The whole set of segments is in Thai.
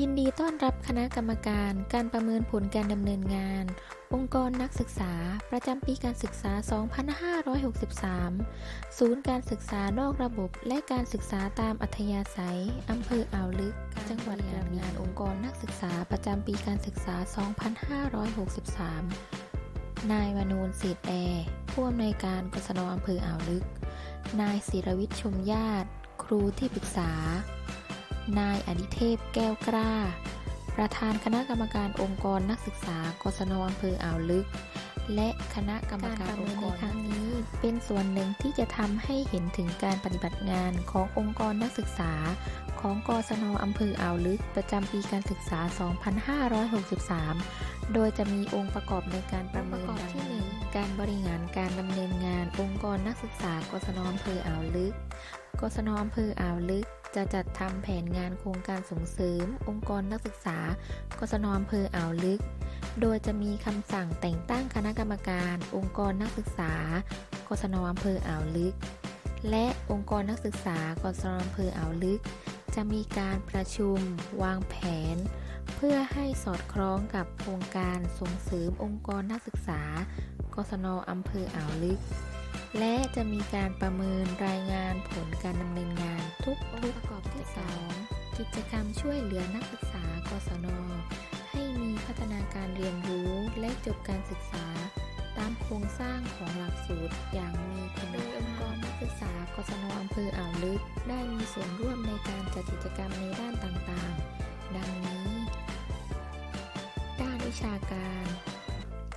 ยินดีต้อนรับคณะกรรมการการประเมินผลการดำเนินงาน องค์กรนักศึกษา ประจำปีการศึกษา 2563 ศูนย์การศึกษานอกระบบและการศึกษาตามอัธยาศัย อำเภออ่าวลึก จังหวัดตรังงานองค์กรนักศึกษาประจำปีการศึกษา 2563 นายวนูนเศษแอร์ผู้อำนวยการกศนอำเภออ่าวลึก นายศิรวิทย์ชมญาติ ครูที่ปรึกษา นายอดิเทพแก้วกล้า ประธานคณะกรรมการองค์กรนักศึกษากศนอำเภออ่าวลึก และคณะกรรมการองค์กรในครั้งนี้ เป็นส่วนหนึ่งที่จะทำให้เห็นถึงการปฏิบัติงานขององค์กรนักศึกษา ของกศนอำเภออ่าวลึก ประจำปีการศึกษา 2563 โดยจะมีองค์ประกอบในการประเมินดังนี้การบริหารการดำเนินงานองค์กรนักศึกษากศนอำเภออ่าวลึก กศนอำเภออ่าวลึก จะจัดทำแผนงานโครงการส่งเสริม องค์กรนักศึกษากศนอำเภออ่าวลึก โดยจะมีคำสั่งแต่งตั้งคณะกรรมการ องค์กรนักศึกษากศนอำเภออ่าวลึก และองค์กรนักศึกษากศนอำเภออ่าวลึก จะมีการประชุม วางแผน เพื่อให้สอดคล้องกับโครงการส่งเสริมองค์กรนักศึกษากศนอำเภออ่าวลึก และจะมีการประเมินรายงานผลการดำเนินงานทุกองค์ประกอบที่ 2 กิจกรรมช่วยเหลือนักศึกษากศน ให้มีพัฒนาการเรียนรู้และจบการศึกษา ตามโครงสร้างของหลักสูตรอย่างมีคุณภาพองค์กรนักศึกษากศนอำเภออ่าวลึก ได้มีส่วนร่วมในการจัดกิจกรรมในด้านต่างๆ ดังนี้ ด้านวิชาการ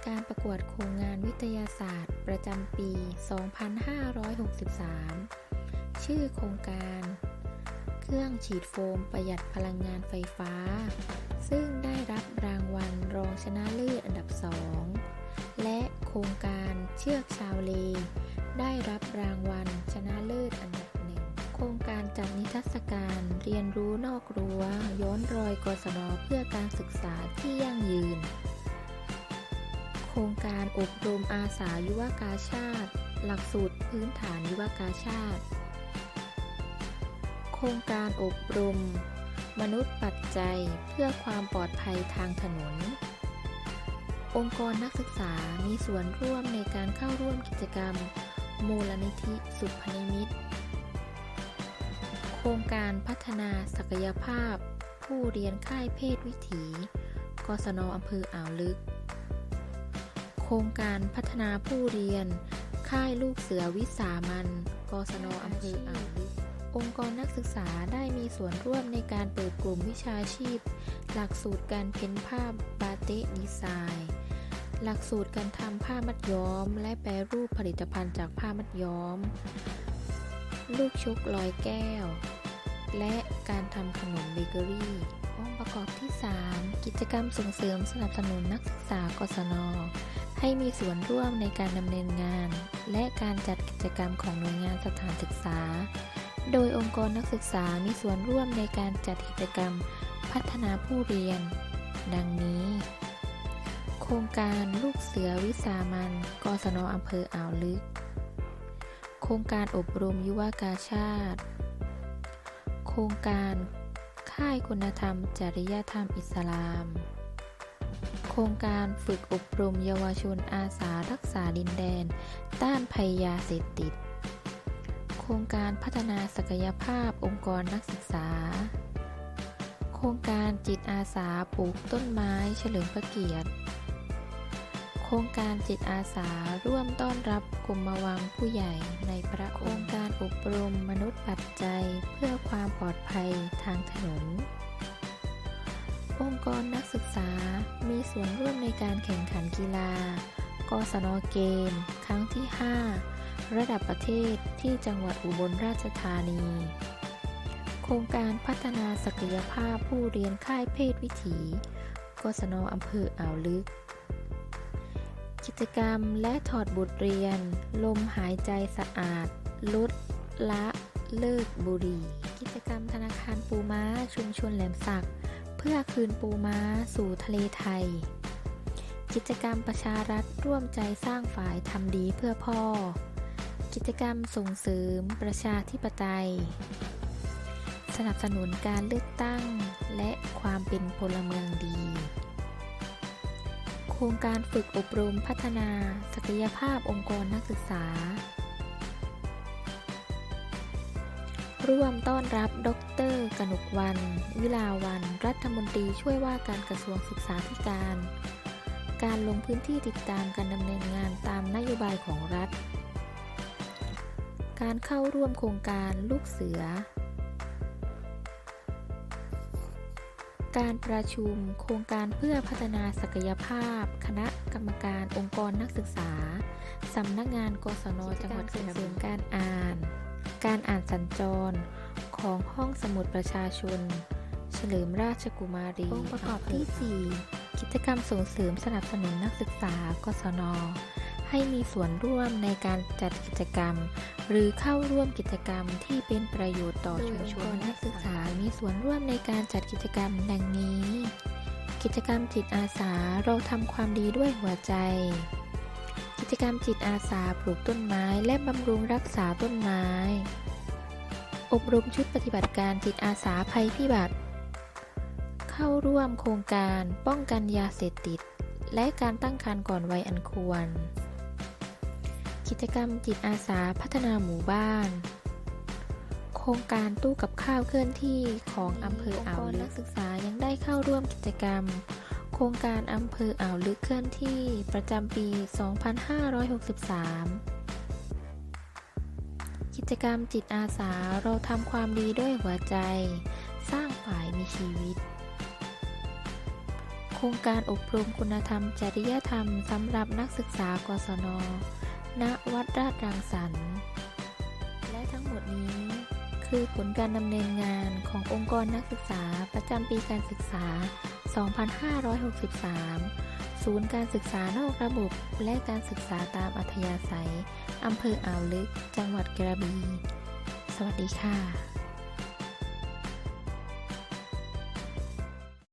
การประกวดโครงงานวิทยาศาสตร์ ประจำปี 2563 ชื่อโครงการ เครื่องฉีดโฟมประหยัดพลังงานไฟฟ้า ซึ่งได้รับรางวัลรองชนะเลิศอันดับ 2 และโครงการเชือกชาวเล ได้รับรางวัลชนะเลิศอันดับหนึ่งโครงการจัดนิทรรศการเรียนรู้นอกรั้วย้อนรอยกศนเพื่อการศึกษาที่ยั่งยืน ครงการอบรมอาสายุวกาชาติ หลักสูตรพื้นฐานยุวกาชาติ โครงการอบรม มนุษย์ปัจจัยเพื่อความปลอดภัยทางถนน องค์กรนักศึกษามีส่วนร่วมในการเข้าร่วมกิจกรรม มูลนิธิสุพนิมิตรโครงการพัฒนาศักยภาพ ผู้เรียนค่ายเพศวิถี กศนอำเภออ่าวลึก ครงการพัฒนาผู้เรียน ค่ายลูกเสือวิสามันกศนอำเภออ่าวลึกองค์กรนักศึกษาได้มีส่วนร่วมในการเปิดกลุ่มวิชาชีพ หลักสูตรการเพ้นผ้าบาเตดีไซน์ หลักสูตรการทำผ้ามัดย้อม และแปรรูปผลิตภัณฑ์จากผ้ามัดย้อม ลูกชุกลอยแก้ว และการทำขนมเบเกอรี่องค์ประกอบที่ 3 กิจกรรมส่งเสริมสนับสนุนนักศึกษากศน ให้มีส่วนร่วมในการดำเนินงาน และการจัดกิจกรรมของหน่วยงานสถานศึกษา โดยองค์กรนักศึกษามีส่วนร่วมในการจัดกิจกรรมพัฒนาผู้เรียน ดังนี้ โครงการลูกเสือวิสามันกศนอำเภออ่าวลึก โครงการอบรมยุวกาชาติ โครงการค่ายคุณธรรม จริยธรรมอิสลาม ครงการฝึกอบรมเยาวชนอาสารักษาดินแดน ต้านภัยยาเสพติด โครงการพัฒนาศักยภาพองค์กรนักศึกษา โครงการจิตอาสาปลูกต้นไม้เฉลิมพระเกียรติ โครงการจิตอาสาร่วมต้อนรับกลุ่มวังผู้ใหญ่ในพระโครงการอบรมมนุษย์ปัจจัยเพื่อความปลอดภัยทางถนน องค์กรนักศึกษา มีส่วนร่วมในการแข่งขันกีฬา กศนเกม ครั้งที่ 5 ระดับประเทศที่จังหวัดอุบลราชธานี โครงการพัฒนาศักยภาพผู้เรียนค่ายเพศวิถี กศนอำเภออ่าวลึก กิจกรรมและถอดบทเรียน ลมหายใจสะอาด ลด ละ เลิกบุหรี่ กิจกรรมธนาคารปูม้าชุมชนแหลมสัก พื่อคืนปูม้าสู่ทะเลไทย กิจกรรมประชารัฐร่วมใจสร้างฝ่ายทำดีเพื่อพ่อ กิจกรรมส่งเสริมประชาธิปไตย สนับสนุนการเลือกตั้งและความเป็นพลเมืองดี โครงการฝึกอบรมพัฒนาศักยภาพองค์กรนักศึกษาร่วมต้อนรับ ดร กนกวัน วิลาวัน รัฐมนตรีช่วยว่าการกระทรวงศึกษาธิการ การลงพื้นที่ติดตามการดำเนินงานตามนโยบายของรัฐ การเข้าร่วมโครงการลูกเสือ การประชุมโครงการเพื่อพัฒนาศักยภาพ คณะกรรมการองค์กรนักศึกษา สำนักงานกศนจังหวัดเสริมการอ่าน การอ่านสัญจร ของห้องสมุดประชาชน เฉลิมราชกุมารีองค์ประกอบที่ 4 กิจกรรมส่งเสริมสนับสนุนนักศึกษากศน ให้มีส่วนร่วมในการจัดกิจกรรม หรือเข้าร่วมกิจกรรมที่เป็นประโยชน์ต่อชุมชนนักศึกษา มีส่วนร่วมในการจัดกิจกรรมดังนี้ กิจกรรมจิตอาสาเราทำความดีด้วยหัวใจกิจกรรมจิตอาสาปลูกต้นไม้และบำรุงรักษาต้นไม้ อบรมชุดปฏิบัติการจิตอาสาภัยพิบัติ เข้าร่วมโครงการป้องกันยาเสพติด และการตั้งครรภ์ก่อนวัยอันควร กิจกรรมจิตอาสาพัฒนาหมู่บ้าน โครงการตู้กับข้าวเคลื่อนที่ของอำเภออ่าวลึกนักศึกษายังได้เข้าร่วมกิจกรรม โครงการอำเภออ่าวลึกเคลื่อนที่ประจำปี 2563กิ จกรรมจิตอาสาเราทำความดีด้วยหัวใจ สร้างฝ่ายมีชีวิต โครงการอบรมคุณธรรมจริยธรรมสำหรับนักศึกษากศน ณ วัดราชรังสรรค์ และทั้งหมดนี้คือผลการดำเนินงานขององค์กรนักศึกษาประจำปีการศึกษา 2563 ศูนย์การศึกษานอกระบบ และการศึกษาตามอัธยาศัย อำเภออ่าวลึก จังหวัดกระบี่ สวัสดีค่ะ